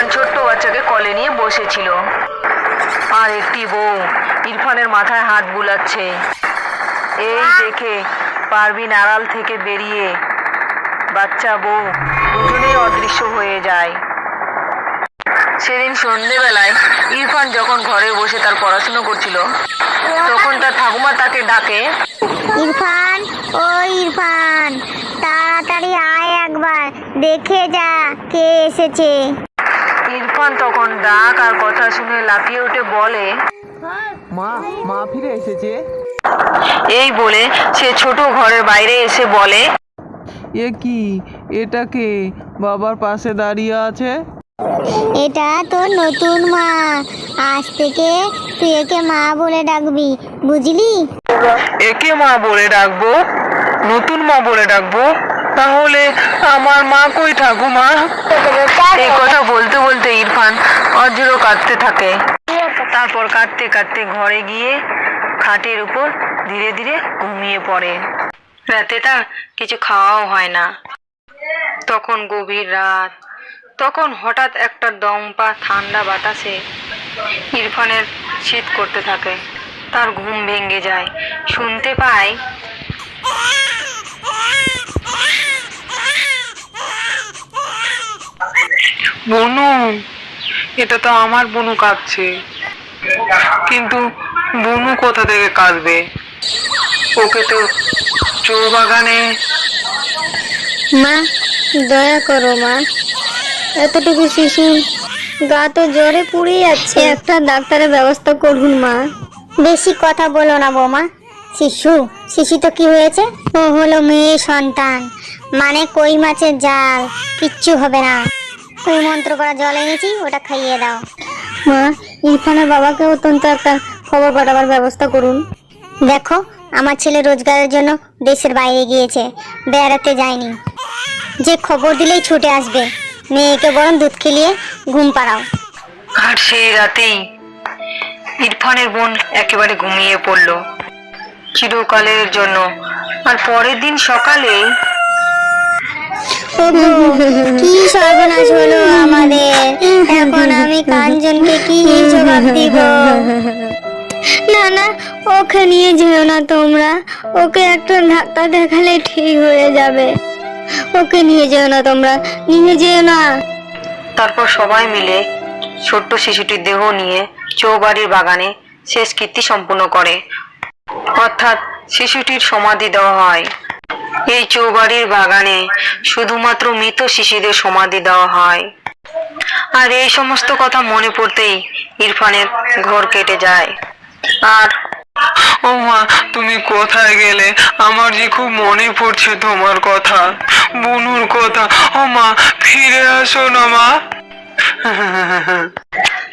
ইরফান ছোট্ট বাচ্চাকে কলে নিয়ে বসেছিল। আর একটি বউ ইরফানের মাথায় হাত বুলাচ্ছে। এই দেখে পারবিন আড়াল থেকে বেরিয়ে বাচ্চা বউ দুজনেই অদৃশ্য হয়ে যায়। সেদিন সন্ধেবেলায় ইরফান যখন ঘরে বসে তার পড়াশুনো করছিল, তখন তার ঠাকুমা তাকে ডাকে, ইরফান, ও ইরফান, তাড়াতাড়ি আয় একবার, দেখে যা কে এসেছে। ইরফান তখন ডাক আর কথা শুনে লাফিয়ে উঠে বলে মা মা ফিরে এসেছে। এই বলে সে ছোট ঘরের বাইরে এসে বলে এ কি এটা কে? বাবার পাশে দাঁড়িয়ে আছে? এটা তোর নতুন মা। আজ থেকে তুই একে মা বলে ডাকবি বুঝলি? একে মা বলে ডাকবো? নতুন মা বলে ডাকবো? তাহলে আমার মা কই ঠাকুমা এই কথা বলতে বলতে ইরফান অজরো কাঁদতে থাকে। তারপর কাঁদতে কাঁদতে ঘরে গিয়ে খাটের উপর ধীরে ধীরে ঘুমিয়ে পড়ে। রাতে তার কিছু খাওয়াও হয় না। তখন গভীর রাত। তখন হঠাৎ একটা দমপা ঠান্ডা বাতাসে ইরফানের শীত করতে থাকে। তার ঘুম ভেঙে যায়। শুনতে পায় বনু এটা তো আমার বনু কাঁদছে। কিন্তু বনু কোথা থেকে কাঁদবে? ওকে তো চৌবাগানে মা দয়া করো মা। এতটুকু শিশু গা তো জ্বরে পুড়ে যাচ্ছে। একটা ডাক্তারের ব্যবস্থা করুন মা। বেশি কথা বলো না বৌমা। শিশু শিশু তো কি হয়েছে? ও হলো মেয়ে সন্তান। মানে কই মাছের জাল? কিচ্ছু হবে না। ওই মন্ত্র করা জল এনেছি ওটা খাইয়ে দাও। মা ইরফানের বাবাকে অত্যন্ত একটা খবর পাঠাবার ব্যবস্থা করুন। দেখো আমার ছেলে রোজগারের জন্য দেশের বাইরে গিয়েছে বেড়াতে যায়নি। যে খবর দিলেই ছুটে আসবে। মেয়েকে বরং দুধ খেলিয়ে ঘুম পাড়াও। আর সেই রাতেই ইরফানের বোন একেবারে ঘুমিয়ে পড়ল। চিরকালের জন্য। আর পরের দিন সকালে কি সর্বনাশ হলো আমাদের? এখন আমি কাঞ্চনকে কি জবাব দিব? না না, ওকে নিয়ে যেও না তোমরা। ওকে একটা ডাক্তার দেখালে ঠিক হয়ে যাবে। ওকে নিয়ে যেও না তোমরা, নিয়ে যেও না। তারপর সবাই মিলে ছোট্ট শিশুটির দেহ নিয়ে চৌবাড়ির বাগানে শেষ কীর্তি সম্পূর্ণ করে। অর্থাৎ শিশুটির সমাধি দেওয়া হয়। এই চৌবাড়ির বাগানে শুধুমাত্র মৃত শিশুদের সমাধি দেওয়া হয়। আর এই সমস্ত কথা মনে পড়তেই ইরফানের ঘর কেটে যায়। আর ও মা তুমি কোথায় গেলে? আমার যে খুব মনে পড়ছে তোমার কথা। বুনুর কথা। ও মা ফিরে আসো না মা।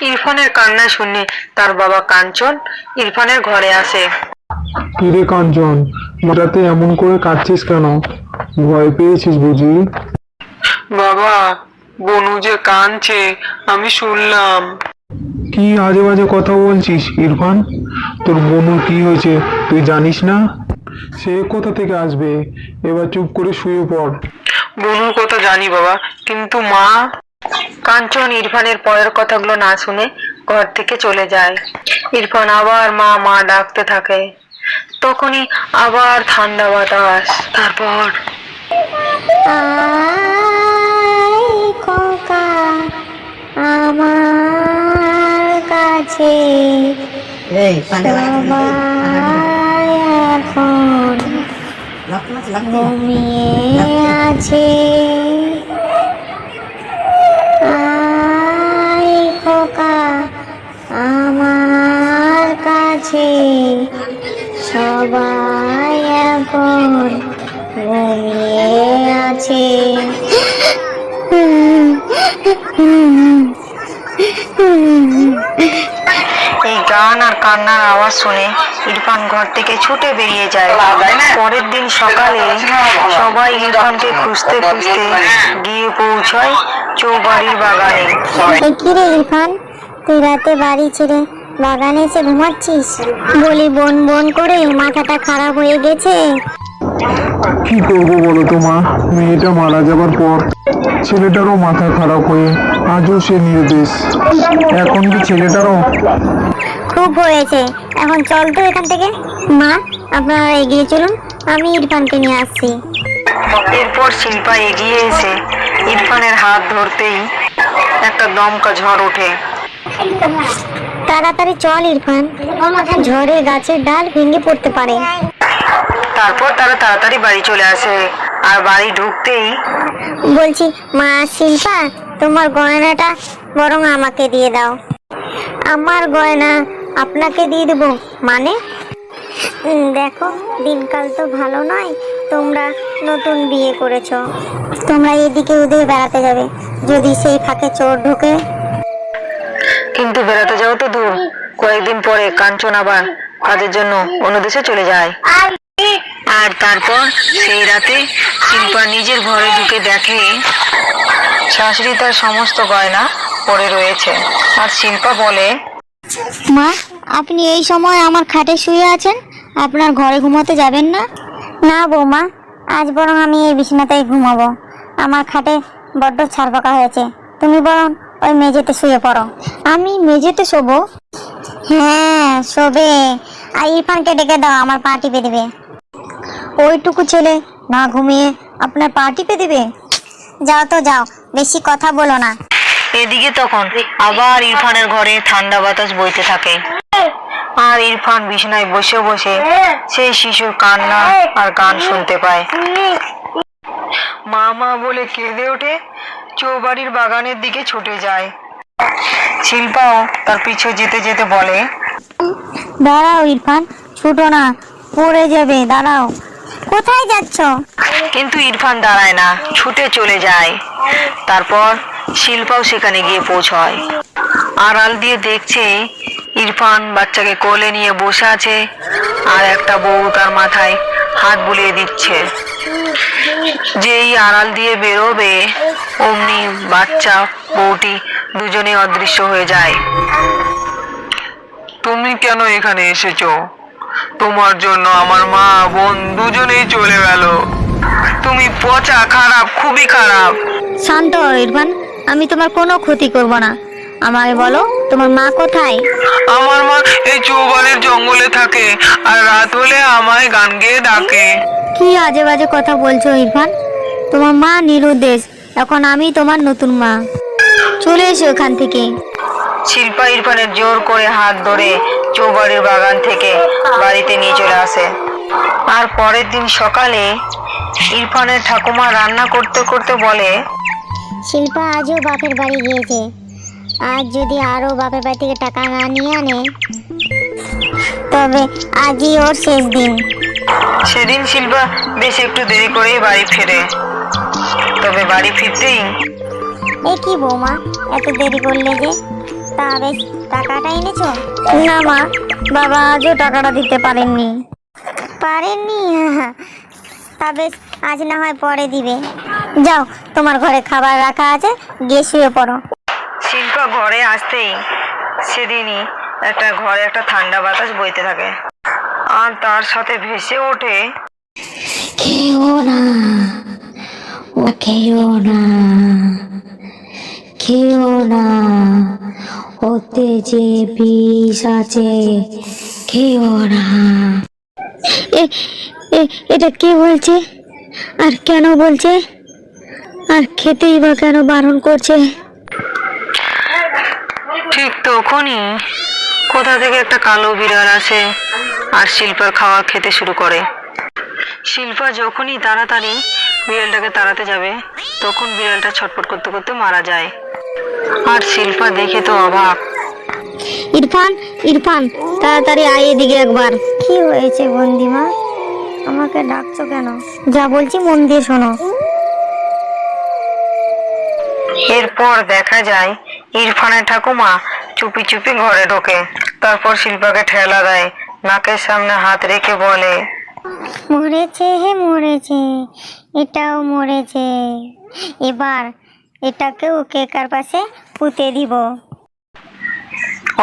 ইরফানের কান্না শুনে তার বাবা কাঞ্চন ইরফানের ঘরে আসে। কিরে কাঞ্চন? মোটাতে এমন করে কাঁদছিস কেন? ভয় পেয়েছিস বুঝি? বাবা বনু যে কাঁদছে আমি শুনলাম। কি আজে বাজে কথা বলছিস ইরফান? তোর বোনুর কি হয়েছে তুই জানিস না? সে কোথা থেকে আসবে? এবার চুপ করে শুয়ে পড়। বনুর কথা জানি বাবা কিন্তু মা? কাঞ্চন ইরফানের পরের কথাগুলো না শুনে ঘর থেকে চলে যায়। ইরফান আবার মা মা ডাকতে থাকে। তখনই আবার ঠান্ডা বাতাস তারপর আমার কাছে। এখন ঘুমিয়ে আছে। আমার কাছে। সবাই এখন ঘুমিয়ে আছে। এই গান আর কান্নার আওয়াজ শুনে ইরফান ঘর থেকে ছুটে বেরিয়ে যায়। পরের দিন সকালে সবাই ইরফানকে খুঁজতে খুঁজতে গিয়ে পৌঁছায় চৌবাড়ির বাগানে। কি রে ইরফান? তুই রাতে বাড়ি ছেড়ে বাগানে এসে ঘুমাচ্ছিস? বলি বন বন করে মাথাটা খারাপ হয়ে গেছে। কি করব বলো তো মা? মেয়েটা মারা যাবার পর ছেলেটারও মাথা খারাপ হয়ে আজও সে নির্দেশ। এখন কি ছেলেটারও? খুব হয়েছে। এখন চল তো এখান থেকে। মা আপনারা এগিয়ে চলুন। আমি ইরফানকে নিয়ে আসছি। এরপর শিল্পা এগিয়ে এসে ইরফানের হাত ধরতেই একটা দমকা ঝড় ওঠে। তাড়াতাড়ি চল ইরফান। ঝড়ে গাছের ডাল ভেঙে পড়তে পারে। তারপর তারা তাড়াতাড়ি বাড়ি চলে আসে। আর বাড়ি ঢুকতেই বলছি মা শিল্পা তোমার গয়নাটা বরং আমাকে দিয়ে দাও। আমার গয়না আপনাকে দিয়ে দেবো। মানে? দেখো দিনকাল তো ভালো নয় তোমরা নতুন বিয়ে করেছ। তোমরা এদিকে ওদিকে বেড়াতে যাবে। যদি সেই ফাঁকে চোর ঢোকে কিন্তু বেড়াতে যাও তো দূর। কয়েকদিন পরে কাঞ্চন আবার কাজের জন্য অন্য দেশে চলে যায়। আর তারপর সেই রাতে শিল্পা নিজের ঘরে ঢুকে দেখে শাশুড়ি তার সমস্ত গয়না পরে রয়েছে। আর শিল্পা বলে মা আপনি এই সময় আমার খাটে শুয়ে আছেন? আপনার ঘরে ঘুমাতে যাবেন না? না বৌমা আজ বরং আমি এই বিছানাতেই ঘুমাবো। আমার খাটে বড্ড ছাড়পাকা হয়েছে। তুমি বরং ওই মেঝেতে শুয়ে পড়ো। আমি মেঝেতে শোবো? হ্যাঁ শোবে। আর ইরফানকে ডেকে দাও আমার পা টিপে দিবে। ওইটুকু ছেলে না ঘুমিয়ে আপনার পা টিপে দিবে? যাও তো যাও বেশি কথা বলো না। এদিকে তখন আবার ইরফানের ঘরে ঠান্ডা বাতাস বইতে থাকে। আর ইরফান বিছানায় বসে বসে সেই শিশুর কান্না আর গান শুনতে পায়। মা মা বলে কেঁদে ওঠে চৌবাড়ির বাগানের দিকে ছুটে যায়। শিল্পাও তার পিছু যেতে যেতে বলে দাঁড়াও ইরফান ছুটো না পড়ে যাবে দাঁড়াও। কোথায় যাচ্ছ? কিন্তু ইরফান দাঁড়ায় না ছুটে চলে যায়। তারপর শিল্পাও সেখানে গিয়ে পৌঁছয়। আড়াল দিয়ে দেখছে ইরফান বাচ্চাকে কোলে নিয়ে বসে আছে আর একটা বউ তার মাথায় হাত বুলিয়ে দিচ্ছে। যেই আড়াল দিয়ে বেরোবে, অমনি বাচ্চা, বউটি দুজনেই অদৃশ্য হয়ে যায়। তুমি কেন এখানে এসেছ? তোমার জন্য আমার মা, বোন দুজনেই চলে গেল। তুমি পচা, খারাপ, খুবই খারাপ। শান্ত ইরফান। আমি তোমার কোনো ক্ষতি করব না। আমাকে বলো তোমার মা কোথায়? আমার মা এই চৌবাড়ির জঙ্গলে থাকে আর রাত হলে আমায় গান গেয়ে ডাকে। কি আজে বাজে কথা বলছো ইরফান? তোমার মা নিরুদ্দেশ এখন আমি তোমার নতুন মা। চলে এসো ওখান থেকে। শিল্পা ইরফানের জোর করে হাত ধরে চৌবাড়ির বাগান থেকে বাড়িতে নিয়ে চলে আসে। আর পরের দিন সকালে ইরফানের ঠাকুমা রান্না করতে করতে বলে শিল্পা আজও বাপের বাড়ি গিয়েছে। আজ যদি আরও বাপের বাড়ি থেকে টাকা না নিয়ে আনে তবে আজই ওর শেষ দিন। সেদিন শিল্পা বেশ একটু দেরি করেই বাড়ি ফেরে। তবে বাড়ি ফিরতেই এ কি বৌমা এত দেরি করলে যে? তা বেশ টাকাটা এনেছো? না মা বাবা আজও টাকাটা দিতে পারেননি। পারেননি? তা বেশ আজ না হয় পরে দিবে। যাও তোমার ঘরে খাবার রাখা আছে গিয়ে শুয়ে পড়ো। শিল্পা ঘরে আসতেই সেদিনই একটা ঘরে একটা ঠান্ডা বাতাস বইতে থাকে। আর তার সাথে ভেসে ওঠে খেও না, ও খেও না খেও না, ওতে যে বিষ আছে খেও না। এটা কে বলছে? আর কেন বলছে? আর খেতেই বা কেন বারণ করছে? ঠিক তখনই কোথা থেকে একটা কালো বিড়াল আসে আর শিল্পার খাওয়া খেতে শুরু করে। শিল্পা যখনই তাড়াতাড়ি বিড়ালটাকে তাড়াতে যাবে তখন বিড়ালটা ছটফট করতে করতে মারা যায়। আর শিল্পা দেখে তো অবাক। ইরফান ইরফান তাড়াতাড়ি আয় এদিকে একবার। কি হয়েছে বন্দিমা? আমাকে ডাকছো কেন? যা বলছি মন দিয়ে শোনো। এরপর দেখা যায় ইরফানের ঠাকুমা চুপি চুপি ঘরে ঢোকে। তারপর শিল্পাকে ঠেলা দেয়। নাকের সামনে হাত রেখে বলে মরেছে হে মরেছে। এটাও মরেছে। এবার এটাকেও কেকার পাশে পুঁতে দিব?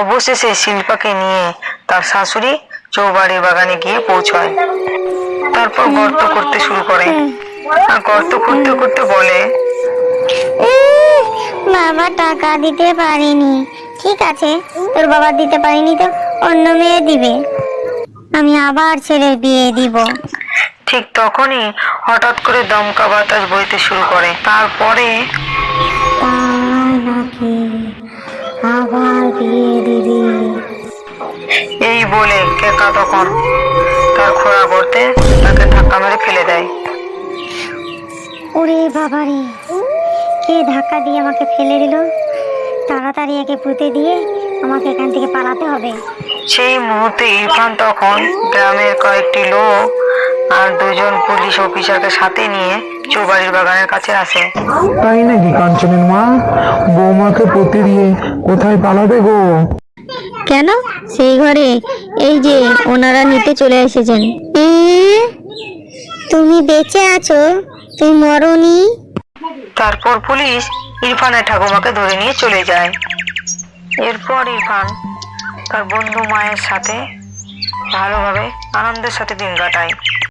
অবশেষে শিল্পাকে নিয়ে তার শাশুড়ি চৌবাড়ি বাগানে গিয়ে পৌঁছয়। তারপর গর্ত করতে শুরু করে। আর গর্ত করতে করতে বলে বাবা টাকা দিতে পারেনি। ঠিক আছে তোর বাবা দিতে পারেনি তো অন্য মেয়ে দিবে। আমি আবার ছেলের বিয়ে দিব। ঠিক তখনই হঠাৎ করে দমকা বাতাস বইতে শুরু করে। তারপরে নাকি আবার বিয়ে দিবি? এই বলে কেকা তখন তার খোড়া করতে তাকে ধাক্কা মেরে ফেলে দেয়। ওরে বাবারে কে ধাক্কা দিয়ে আমাকে ফেলে দিল? তাড়াতাড়ি একে পুঁতে দিয়ে আমাকে এখান থেকে পালাতে হবে। সেই মুহূর্তে ইরফান তখন গ্রামের কয়েকটি লোক আর দুজন পুলিশ অফিসারকে সাথে নিয়ে চৌবাড়ির বাগানের কাছে আসে। তাই নাকি কাঞ্চনের মা? বৌমাকে পতি দিয়ে কোথায় পালাবে গো? কেন? সেই ঘরে এই যে ওনারা নিতে চলে এসেছেন। তুমি বেঁচে আছো তুমি মরনি। তারপর পুলিশ ইরফানের ঠাকুমাকে ধরে নিয়ে চলে যায়। এরপর ইরফান তার বন্ধু মায়ের সাথে ভালোভাবে আনন্দের সাথে দিন কাটায়।